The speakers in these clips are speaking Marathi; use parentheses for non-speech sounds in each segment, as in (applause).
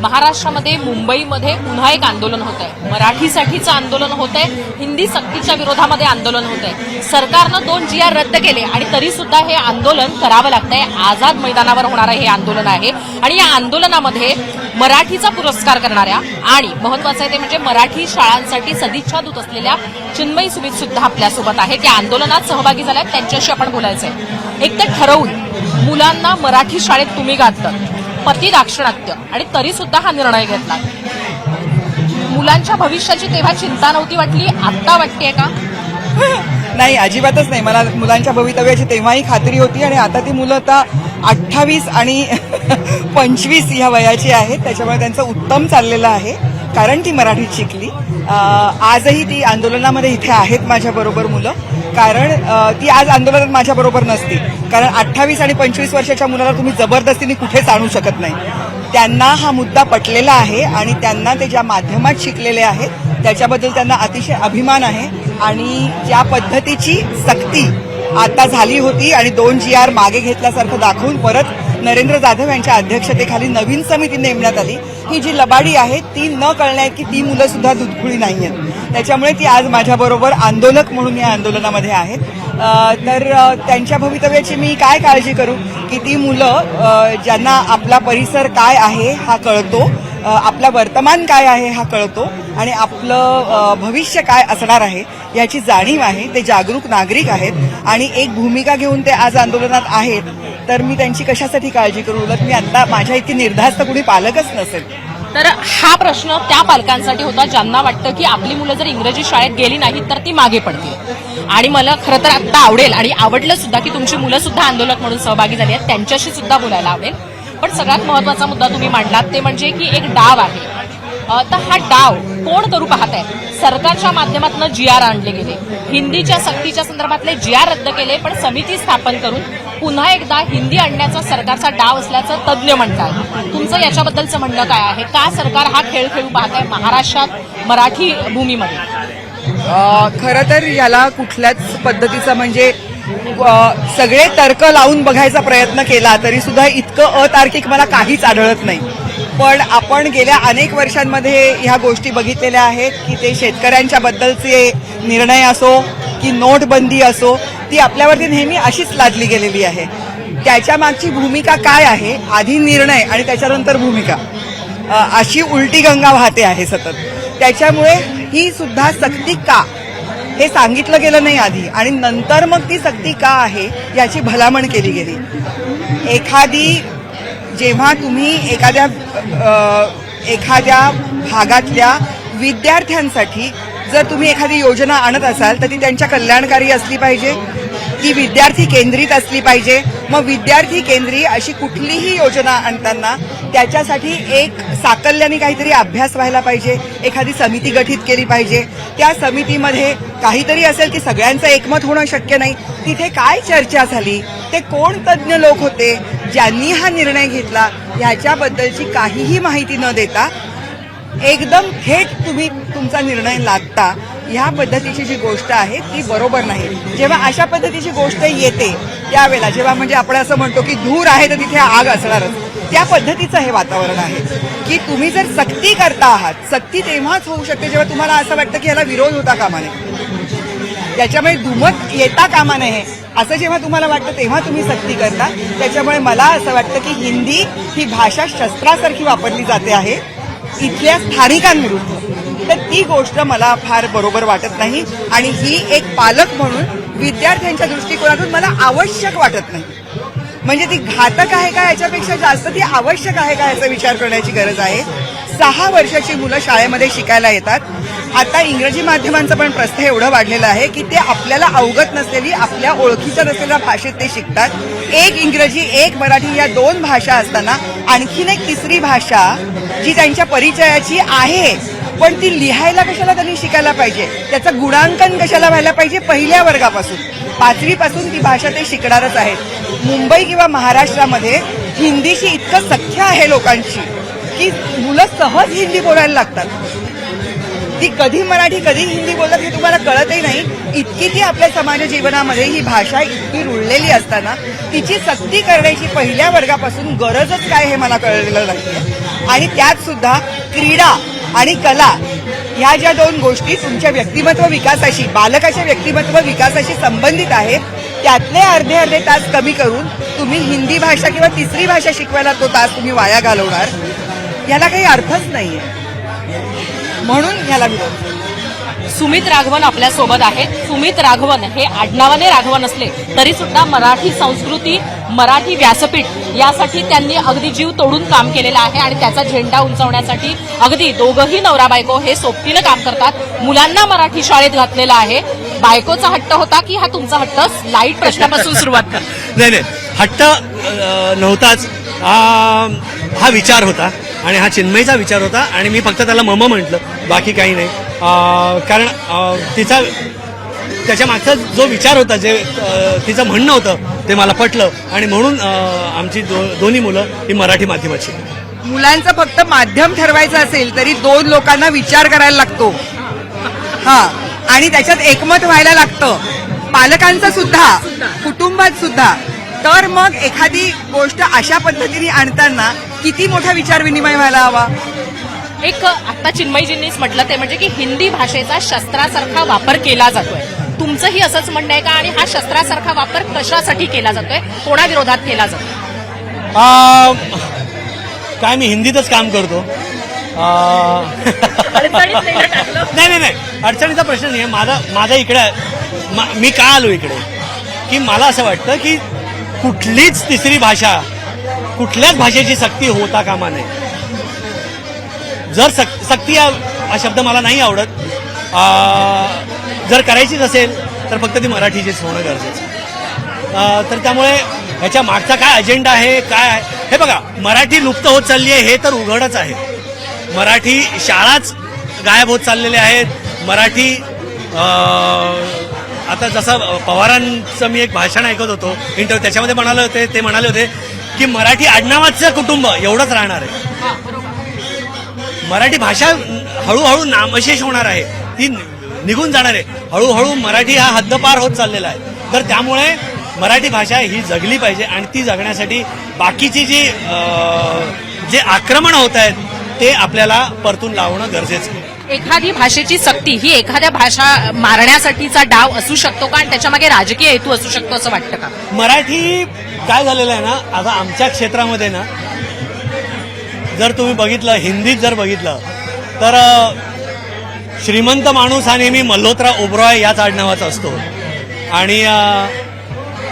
महाराष्ट्रामध्ये मुंबईमध्ये पुन्हा एक आंदोलन होत आहे मराठीसाठीचं आंदोलन होत आहे हिंदी सक्तीच्या विरोधामध्ये आंदोलन होत आहे सरकारनं दोन जी आर रद्द केले आणि तरी सुद्धा हे आंदोलन करावं लागतंय. आझाद मैदानावर होणारं हे आंदोलन आहे. आणि या आंदोलनामध्ये मराठीचा पुरस्कार करणाऱ्या आणि महत्वाचं आहे ते म्हणजे मराठी शाळांसाठी सदिच्छा दूत असलेल्या चिन्मयी सुमित सुद्धा आपल्यासोबत आहेत. त्या आंदोलनात सहभागी झाल्या आहेत. त्यांच्याशी आपण बोलायचंय. एक तर ठरवून मुलांना मराठी शाळेत तुम्ही घातलं पती दाक्षिणात्य. आणि तरी सुद्धा हा निर्णय घेतला. मुलांच्या भविष्याची तेव्हा चिंता नव्हती वाटली? आत्ता वाटते का? नाही अजिबातच नाही. मला मुलांच्या भवितव्याची तेव्हाही खात्री होती आणि आता ती मुलं आता अठ्ठावीस आणि (laughs) पंचवीस ह्या वयाची आहेत. त्याच्यामुळे त्यांचं उत्तम चाललेलं आहे. कारण ती मराठीत शिकली. आजही ती आंदोलनामध्ये इथे आहेत माझ्याबरोबर मुलं. कारण ती आज आंदोलनात माझ्याबरोबर नसती कारण अठ्ठावीस आणि पंचवीस वर्षाच्या मुलाला तुम्ही जबरदस्तीने कुठेच आणू शकत नाही. त्यांना हा मुद्दा पटलेला आहे आणि त्यांना ते ज्या माध्यमात शिकलेले आहेत त्याच्याबद्दल त्यांना अतिशय अभिमान आहे. आणि ज्या पद्धतीची सक्ती आता झाली होती आणि दोन जी आर मागे घेतल्यासारखं दाखवून परत नरेंद्र जाधव यांच्या अध्यक्षतेखाली नवीन समिती नेमण्यात आली. ही जी लबाडी आहे ती न कळण्यात की ती मुलं सुद्धा दुधखुळी नाही आहेत त्याच्यामुळे ती आज माझ्याबरोबर आंदोलक म्हणून या आंदोलनामध्ये आहेत. तर त्यांच्या भवितव्याची मी काय काळजी करू? की ती मुलं ज्यांना आपला परिसर काय आहे हा कळतो. आपला वर्तमान काय आहे हा कळतो आणि आपलं भविष्य काय असणार आहे याची जाणीव आहे. ते जागरूक नागरिक आहेत आणि एक भूमिका घेऊन ते आज आंदोलनात आहेत. तर मी त्यांची कशासाठी काळजी करू? उलट मी आता माझ्या इतकी निर्धास्त कुणी पालकच नसेल. तर हा प्रश्न त्या पालकांसाठी होता ज्यांना वाटतं की आपली मुलं जर इंग्रजी शाळेत गेली नाहीत तर ती मागे पडतील. आणि मला खरं तर आता आवडेल आणि आवडलं सुद्धा की तुमची मुलं सुद्धा आंदोलक म्हणून सहभागी झाली आहेत. त्यांच्याशी सुद्धा बोलायला आवडेल. पण सगळ्यात महत्त्वाचा मुद्दा तुम्ही मांडलात ते म्हणजे की एक डाव आहे. तर हा डाव कोण करू पाहत आहे? सरकारच्या माध्यमातून जी आर आणले गेले. हिंदीच्या सक्तीच्या संदर्भातले जी आर रद्द केले पण समिती स्थापन करून पुन्हा एकदा हिंदी आणण्याचा सरकारचा डाव असल्याचं तज्ज्ञ म्हणतात तुमचं याच्याबद्दलचं म्हणणं काय आहे? का सरकार हा खेळ खेळू पाहत आहे महाराष्ट्रात मराठी भूमीमध्ये? खरं तर याला कुठल्याच पद्धतीचा म्हणजे सगळे तर्क लावून बघायचा प्रयत्न केला तरी सुद्धा इतकं अतार्किक मला काहीच आढळत नाही. पण आपण गेल्या अनेक वर्षांमध्ये ह्या गोष्टी बघितलेल्या आहेत की ते शेतकऱ्यांच्या बद्दलचे निर्णय असो की नोटबंदी असो ती आपल्यावरती नेहमी अशीच लादली गेलेली आहे. त्याच्या मागची भूमिका काय आहे? आधी निर्णय आणि त्याच्यानंतर भूमिका. अशी उलटी गंगा वाहते आहे सतत. त्याच्यामुळे ही सुद्धा सक्ती का? हे सांगितलं गेलं नाही आधी. आणि नंतर मग ती सक्ती का आहे याची भलामण केली गेली. एखादी जेव्हा तुम्ही एखाद्या एखाद्या भागातल्या विद्यार्थ्यांसाठी जर तुम्ही एखादी योजना आणत असाल तर ती त्यांच्या कल्याणकारी असली पाहिजे. ती विद्यार्थी केंद्रित असली पाहिजे. मग विद्यार्थी केंद्री अशी कुठलीही योजना आणताना त्याच्यासाठी एक साकल्याने काहीतरी अभ्यास व्हायला पाहिजे. एखादी समिती गठीत केली पाहिजे. त्या समितीमध्ये काहीतरी असेल की सगळ्यांचं एकमत होणं शक्य नाही. तिथे काय चर्चा झाली? ते कोण तज्ज्ञ लोक होते? ज्यांनी हा निर्णय घेतला? ह्याच्याबद्दलची काहीही माहिती न देता एकदम थेट तुम्ही तुमचा निर्णय लागता ह्या पद्धतीची जी गोष्ट आहे ती बरोबर नाही. जेव्हा अशा पद्धतीची गोष्ट येते त्यावेळेला जेव्हा म्हणजे आपण असं म्हणतो की धूर आहे तर तिथे आग असणारच. त्या पद्धतीचं हे वातावरण आहे. की तुम्ही जर सक्ती करता आहात सक्ती तेव्हाच होऊ शकते जेव्हा तुम्हाला असं वाटतं की याला विरोध होता कामा नये. त्याच्यामुळे धुमत येता कामा नये. असं जेव्हा तुम्हाला वाटतं तेव्हा तुम्ही सक्ती करता. त्याच्यामुळे मला असं वाटतं की हिंदी ही भाषा शस्त्रासारखी वापरली जाते आहे. इथल्या स्थानिकांविरुद्ध. तर ती गोष्ट मला फार बरोबर वाटत नाही. आणि ही एक पालक म्हणून विद्यार्थ्यांच्या दृष्टिकोनातून मला आवश्यक वाटत नाही. म्हणजे ती घातक आहे का याच्यापेक्षा जास्त? ती आवश्यक आहे का याचा विचार करण्याची गरज आहे? सहा वर्षाची मुलं शाळेमध्ये शिकायला येतात. आता इंग्रजी माध्यमांचं पण प्रस्थ एवढं वाढलेलं आहे की ते आपल्याला अवगत नसलेली आपल्या ओळखीच्या नसलेल्या भाषेत ते शिकतात. एक इंग्रजी एक मराठी या दोन भाषा असताना आणखीन एक तिसरी भाषा जी त्यांच्या परिचयाची आहे पण ती लिहायला कशाला त्यांनी शिकायला पाहिजे? त्याचं गुणांकन कशाला व्हायला पाहिजे? पहिल्या वर्गापासून. पाचवीपासून ती भाषा ते शिकणारच आहेत. मुंबई किंवा महाराष्ट्रामध्ये हिंदीशी इतकं सख्य आहे लोकांची की मुलं सहज हिंदी बोलायला लागतात. ती कधी मराठी कधी हिंदी बोलतात हे तुम्हाला कळतही नाही. इतकी ती आपल्या समाज जीवनामध्ये ही भाषा इतकी रुळलेली असताना तिची सक्ती करण्याची पहिल्या वर्गापासून गरजच काय हे मला कळलेलं नाही आणि त्यात सुद्धा क्रीडा आणि कला ह्या ज्या दोन गोष्टी तुमच्या व्यक्तिमत्व विकासाशी बालकाच्या व्यक्तिमत्व विकासाशी संबंधित आहेत त्यातले अर्धे अर्धे तास कमी करून तुम्ही हिंदी भाषा किंवा तिसरी भाषा शिकवायला तो तास तुम्ही वाया घालवणार याला काही अर्थच नाही आहे म्हणून ह्याला विरोध. सुमित राघवन आपल्यासोबत आहेत. सुमित राघवन हे आडनावाने राघवन असले तरी सुद्धा मराठी संस्कृती मराठी व्यासपीठ यासाठी त्यांनी अगदी जीव तोडून काम केलेलं आहे आणि त्याचा झेंडा उंचावण्यासाठी अगदी दोघंही नवरा बायको हे सोबतीनं काम करतात. मुलांना मराठी शाळेत घातलेलं आहे. बायकोचा हट्ट होता की हा तुमचा हट्ट? लाइट प्रश्नापासून सुरुवात कर. (laughs) नाही नाही. हट्ट नव्हताच. हा विचार होता आणि हा चिन्मयचा विचार होता आणि मी फक्त त्याला मम म्हटलं. बाकी काही नाही. कारण तिचा त्याच्या मागचा जो विचार होता जे तिचं म्हणणं होतं ते मला पटलं. आणि म्हणून आमची दो, दोन्ही मुलं ही मराठी माध्यमाची. मुलांचं फक्त माध्यम ठरवायचं असेल तरी दोन लोकांना विचार करायला लागतो. हा. आणि त्याच्यात एकमत व्हायला लागतं. पालकांचं सुद्धा कुटुंबात सुद्धा. तर मग एखादी गोष्ट अशा पद्धतीने आणताना किती मोठा विचार विनिमय व्हायला हवा? एक आता चिन्मयजींनीच म्हटलं ते म्हणजे की हिंदी भाषेचा शस्त्रासारखा वापर केला जातोय. तुमचंही असंच म्हणणं आहे का? आणि हा शस्त्रासारखा वापर कशासाठी केला जातोय? कोणाविरोधात केला जातोय? आ, काय मी हिंदीतच काम करतो. (laughs) नाही नाही नाही अडचणीचा प्रश्न नाही. आहे माझा माझा इकडे मा- मी का आलो इकडे? की मला असं वाटतं की कुठलीच तिसरी भाषा कुठल्याच भाषेची सक्ती होता कामा नये. जर सक सक्ती हा शब्द मला नाही आवडत जर करायचीच असेल तर फक्त ती मराठीचीच होणं गरजेचं तर त्यामुळे ह्याच्या मागचा काय अजेंडा आहे काय आहे? हे बघा मराठी लुप्त होत चालली आहे हे तर उघडच आहे. मराठी शाळाच गायब होत चाललेल्या आहेत. मराठी आता जसं पवारांचं मी एक भाषण ऐकत होतो इंटरव्ह्यू त्याच्यामध्ये म्हणाले होते ते म्हणाले होते की मराठी आडनावाचं कुटुंब एवढंच राहणार आहे. मराठी भाषा हळूहळू नामशेष होणार आहे. ती निघून जाणार आहे. हळूहळू मराठी हा हद्दपार होत चाललेला आहे. तर त्यामुळे मराठी भाषा ही जगली पाहिजे आणि ती जगण्यासाठी बाकीची जी जे आक्रमण होत आहेत ते आपल्याला परतून लावणं गरजेचं आहे. एखादी भाषेची सक्ती ही एखाद्या भाषा मारण्यासाठीचा डाव असू शकतो का? आणि त्याच्यामागे राजकीय हेतू असू शकतो असं वाटतं का? मराठी काय झालेलं आहे ना आता आमच्या क्षेत्रामध्ये ना जर तुम्ही बघितलं हिंदीत जर बघितलं तर श्रीमंत माणूस हा नेहमी मल्होत्रा ओबरॉय याच आडनावाचा असतो. आणि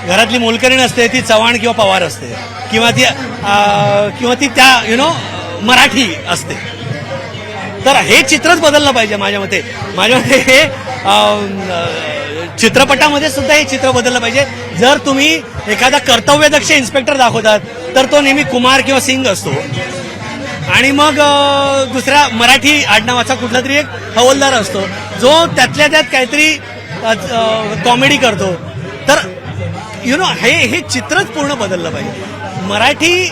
घरातली मोलकरीण असते ती चव्हाण किंवा पवार असते. किंवा ती किंवा ती त्या यु नो मराठी असते. तर हे चित्रच बदललं पाहिजे माझ्या मते. माझ्या मते हे चित्रपटामध्ये सुद्धा हे चित्र बदललं पाहिजे. जर तुम्ही एखादा कर्तव्यदक्ष इन्स्पेक्टर दाखवतात तर तो नेहमी कुमार किंवा सिंग असतो. आणि मग दुसऱ्या मराठी आडनावाचा कुठला तरी एक हवलदार असतो. जो त्यातल्या त्यात काहीतरी कॉमेडी करतो. तर यु नो हे हे चित्रच पूर्ण बदललं पाहिजे. मराठी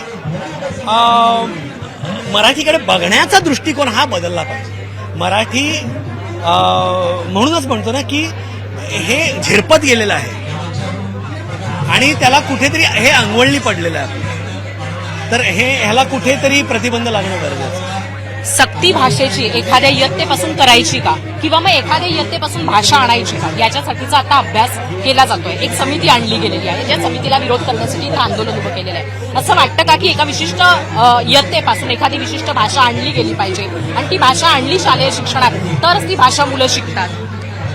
मराठीकडे बघण्याचा दृष्टिकोन हा बदलला पाहिजे. मराठी म्हणूनच म्हणतो ना की हे झिरपत गेलेलं आहे. आणि त्याला कुठेतरी हे अंगवळणी पडलेलं आहे. तर हे ह्याला कुठेतरी प्रतिबंध लागणं गरजेचं आहे. सक्ती भाषेची एखाद्या इयत्तेपासून करायची का? किंवा मग एखाद्या इयत्तेपासून भाषा आणायची का? याच्यासाठीचा आता अभ्यास केला जातोय. एक समिती आणली गेलेली आहे. ज्या समितीला विरोध करण्यासाठी इथं आंदोलन उभं केलेलं आहे. असं वाटतं का की एका विशिष्ट इयत्तेपासून एखादी विशिष्ट भाषा आणली गेली पाहिजे? आणि ती भाषा आणली शालेय शिक्षणात तरच ती भाषा मुलं शिकतात.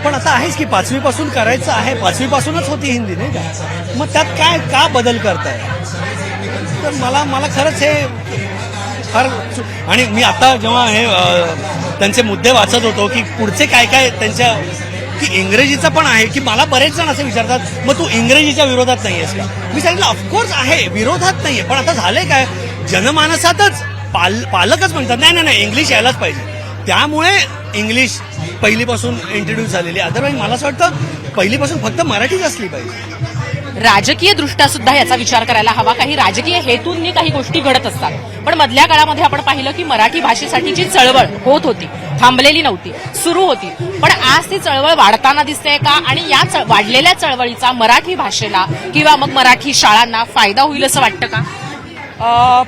पण आता आहेच की पाचवीपासून करायचं आहे. पाचवीपासूनच होती हिंदी नाही का? मग त्यात काय का बदल करताय? तर मला मला खरंच हे फार आणि मी आता जेव्हा हे त्यांचे मुद्दे वाचत होतो की पुढचे काय काय त्यांच्या की इंग्रजीचं पण आहे की मला बरेच जण असे विचारतात मग तू इंग्रजीच्या विरोधात नाही आहेस का? मी सांगितलं ऑफकोर्स आहे विरोधात नाही आहे पण आता झालंय काय? जनमानसातच पाल पालकच म्हणतात नाही नाही नाही इंग्लिश यायलाच पाहिजे. त्यामुळे इंग्लिश पहिलीपासून इंट्रोड्यूस झालेली अदरवाईज मला असं वाटतं पहिलीपासून फक्त मराठीच असली पाहिजे. राजकीय दृष्ट्या सुद्धा याचा विचार करायला हवा. काही राजकीय हेतूंनी काही गोष्टी घडत असतात. पण मधल्या काळामध्ये आपण पाहिलं की मराठी भाषेसाठीची चळवळ होत होती थांबलेली नव्हती सुरू होती. पण आज ती चळवळ वाढताना दिसते का? आणि या चळ- वाढलेल्या चळवळीचा मराठी भाषेला किंवा मग मराठी शाळांना फायदा होईल असं वाटतं का?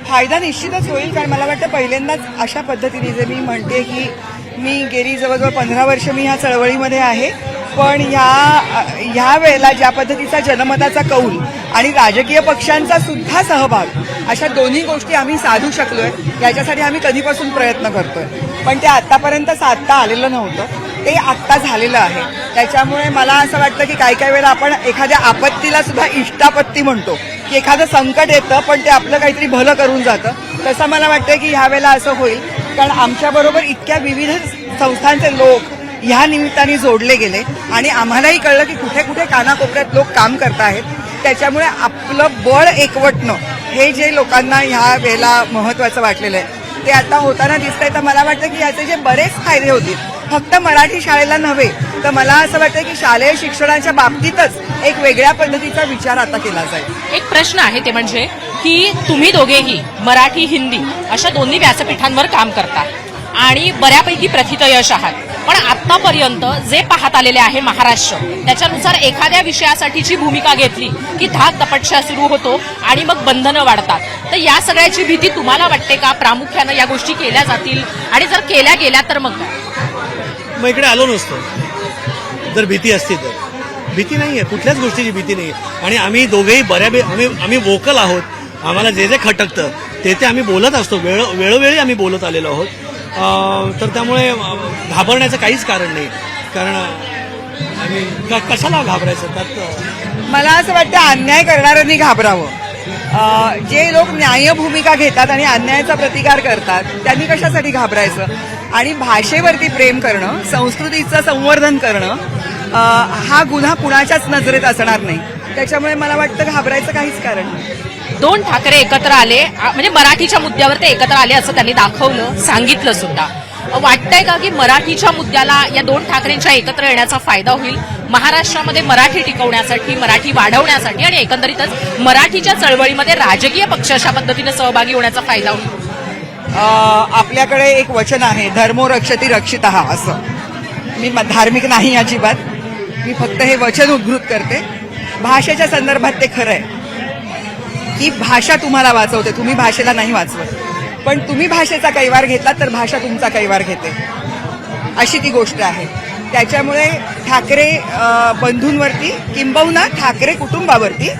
फायदा निश्चितच होईल कारण मला वाटतं पहिल्यांदाच अशा पद्धतीने जे मी म्हणते की मी गेली जवळजवळ पंधरा वर्ष मी ह्या चळवळीमध्ये आहे. पण ह्या ह्या वेळेला ज्या पद्धतीचा जनमताचा कौल आणि राजकीय पक्षांचा सुद्धा सहभाग अशा दोन्ही गोष्टी आम्ही साधू शकलोय. याच्यासाठी आम्ही कधीपासून प्रयत्न करतोय. पण ते आतापर्यंत साधता आलेलं नव्हतं. ते आत्ता झालेलं आहे. त्याच्यामुळे मला असं वाटतं की काही काही वेळेला आपण एखाद्या आपत्तीला सुद्धा इष्टापत्ती म्हणतो. की एखादं संकट येतं पण ते आपलं काहीतरी भलं करून जातं. तसं मला वाटतं की ह्या वेळेला असं होईल. कारण आमच्याबरोबर इतक्या विविध संस्थांचे लोक ह्या निमित्ताने जोडले गेले. आणि आम्हालाही कळलं की कुठे कुठे कानाकोपऱ्यात लोक काम करत आहेत त्याच्यामुळे आपलं बळ एकवटणं हे जे लोकांना ह्या वेळेला महत्वाचं वाटलेलं आहे. ते आता होताना दिसतंय. तर मला वाटतं की याचे जे बरेच फायदे होतील फक्त मराठी शाळेला नव्हे तर मला असं वाटतं की शालेय शिक्षणाच्या बाबतीतच एक वेगळ्या पद्धतीचा विचार आता केला जाईल. एक प्रश्न आहे ते म्हणजे की तुम्ही दोघेही मराठी हिंदी अशा दोन्ही व्यासपीठांवर काम करता. आणि बऱ्यापैकी प्रथितयश आहात. पण आतापर्यंत जे पाहत आलेले आहे महाराष्ट्र त्याच्यानुसार एखाद्या विषयासाठीची भूमिका घेतली की धाक तपटशा सुरू होतो आणि मग बंधनं वाढतात. तर या सगळ्याची भीती तुम्हाला वाटते का? प्रामुख्यानं या गोष्टी केल्या जातील आणि जर केल्या गेल्या तर मग मग इकडे आलो नसतो. जर भीती असती तर. भीती नाही आहे. कुठल्याच गोष्टीची भीती नाही आहे. आणि आम्ही दोघेही बऱ्यापैकी आम्ही आम्ही वोकल आहोत. आम्हाला जे जे खटकतं ते ते आम्ही बोलत असतो. वेळ वेळोवेळी आम्ही बोलत आलेलो आहोत. तर त्यामुळे घाबरण्याचं काहीच कारण नाही. कारण आणि कशाला घाबरायचं? त्यात मला असं वाटतं अन्याय करणाऱ्यांनी घाबरावं. जे लोक न्याय भूमिका घेतात आणि अन्यायाचा प्रतिकार करतात त्यांनी कशासाठी घाबरायचं? आणि भाषेवरती प्रेम करणं संस्कृतीचं संवर्धन करणं हा गुन्हा कुणाच्याच नजरेत असणार नाही. त्याच्यामुळे मला वाटतं घाबरायचं काहीच कारण नाही. दोन ठाकरे एकत्र आले म्हणजे मराठीच्या मुद्द्यावर ते एकत्र आले असं त्यांनी दाखवलं सांगितलं सुद्धा. वाटतंय का की मराठीच्या मुद्द्याला या दोन ठाकरेंच्या एकत्र येण्याचा फायदा होईल? महाराष्ट्रामध्ये मराठी टिकवण्यासाठी मराठी वाढवण्यासाठी आणि एकंदरीतच मराठीच्या चळवळीमध्ये राजकीय पक्ष अशा पद्धतीनं सहभागी होण्याचा फायदा होईल? आपल्याकडे एक वचन आहे धर्मो रक्षती रक्षित असं. मी म- धार्मिक नाही अजिबात. मी फक्त हे वचन उद्धृत करते. भाषेच्या संदर्भात ते खरं आहे. की भाषा तुम्हाला वाचवते. तुम्ही भाषेला नाही वाचवत. पण तुम्ही भाषेचा कैवार घेतला तर भाषा तुमचा कैवार घेते. अशी ती गोष्ट आहे. त्याच्यामुळे ठाकरे बंधूंवरती किंबहुना ठाकरे कुटुंबावरती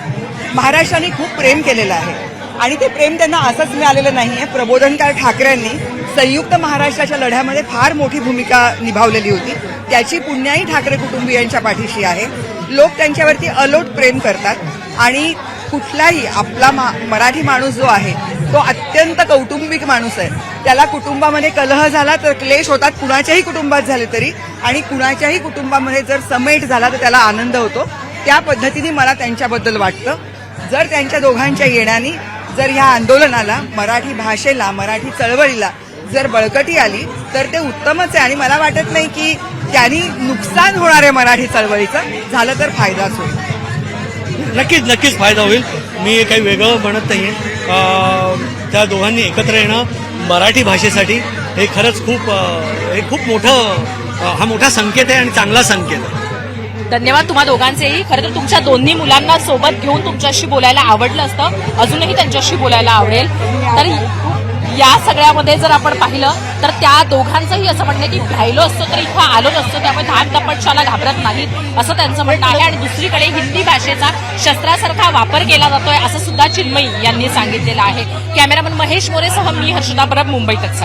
महाराष्ट्राने खूप प्रेम केलेलं आहे. आणि ते प्रेम त्यांना असंच मिळालेलं नाही आहे प्रबोधनकार ठाकरेंनी संयुक्त महाराष्ट्राच्या लढ्यामध्ये फार मोठी भूमिका निभावलेली होती. त्याची पुण्याही ठाकरे कुटुंबियांच्या पाठीशी आहे. लोक त्यांच्यावरती अलोट प्रेम करतात. आणि कुठलाही आपला मा- मराठी माणूस जो आहे तो अत्यंत कौटुंबिक माणूस आहे. त्याला कुटुंबामध्ये कलह झाला तर क्लेश होतात. कुणाच्याही कुटुंबात झाले तरी आणि कुणाच्याही कुटुंबामध्ये जर समेट झाला तर त्याला आनंद होतो. त्या पद्धतीने मला त्यांच्याबद्दल वाटतं. जर त्यांच्या दोघांच्या येण्याने जर ह्या आंदोलनाला मराठी भाषेला मराठी चळवळीला जर बळकटी आली तर ते उत्तमच आहे. आणि मला वाटत नाही की त्यांनी नुकसान होणार आहे मराठी चळवळीचं. झालं तर फायदाच होईल. नक्कीच नक्कीच फायदा होईल. मी काही वेगळं म्हणत नाही त्या दोघांनी एकत्र येणं मराठी भाषेसाठी हे खरंच खूप हे खूप मोठं हा मोठा संकेत आहे आणि चांगला संकेत आहे. धन्यवाद तुम्हा दोघांचेही. खरं तर तुमच्या दोन्ही मुलांना सोबत घेऊन तुमच्याशी बोलायला आवडलं असतं. अजूनही त्यांच्याशी बोलायला आवडेल. तर या सगळ्यामध्ये जर आपण पाहिलं तर त्या दोघांचंही असं म्हणणं आहे की राहिलो असतो तर इथं आलो नसतो त्यामुळे धाक दपटशाला घाबरत नाहीत असं त्यांचं म्हणणं आहे. आणि दुसरीकडे हिंदी भाषेचा शस्त्रासारखा वापर केला जातोय असं सुद्धा चिन्मयी यांनी सांगितलेलं आहे. कॅमेरामन महेश मोरेसह मी हर्षदा परब मुंबईतच